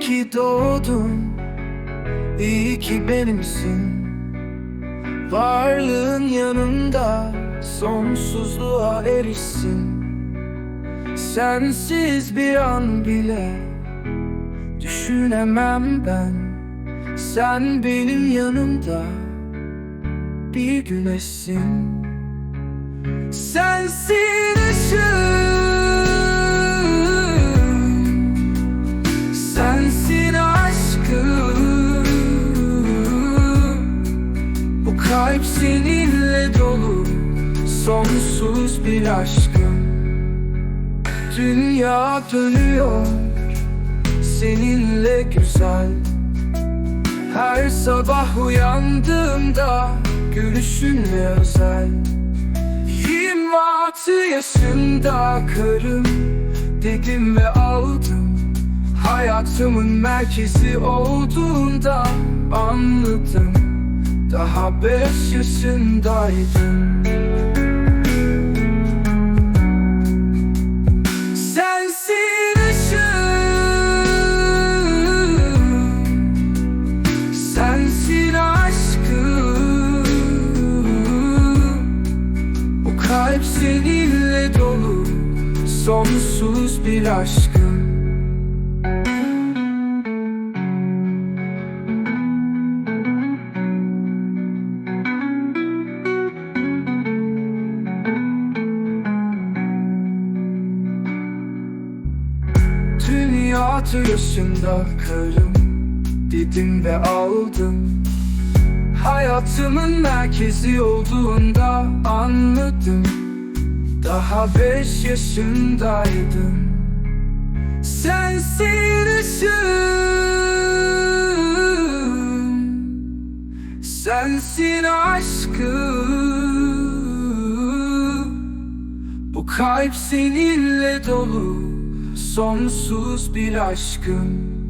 ki doğdun İyi ki benimsin. Varlığın yanında Sonsuzluğa erişsin. Sensiz bir an bile Düşünemem ben. Sen benim yanımda Bir güneşsin. Sensin kalp seninle dolu Sonsuz bir aşkım. Dünya dönüyor Seninle güzel. Her sabah uyandığımda Gülüşünle özel. 26 yaşında karım Dedim ve aldım. Hayatımın merkezi olduğunda anladım Daha beş yaşındaydım Sensin ışığım. Sensin aşkım. Bu kalp seninle dolu Sonsuz bir aşkım Dünya altı yaşında karım Dedim ve aldım. Hayatımın merkezi olduğunda anladım. Daha beş yaşındaydım. Sensin ışığım. Sensin aşkım. Bu kalp seninle dolu Sonsuz bir aşkım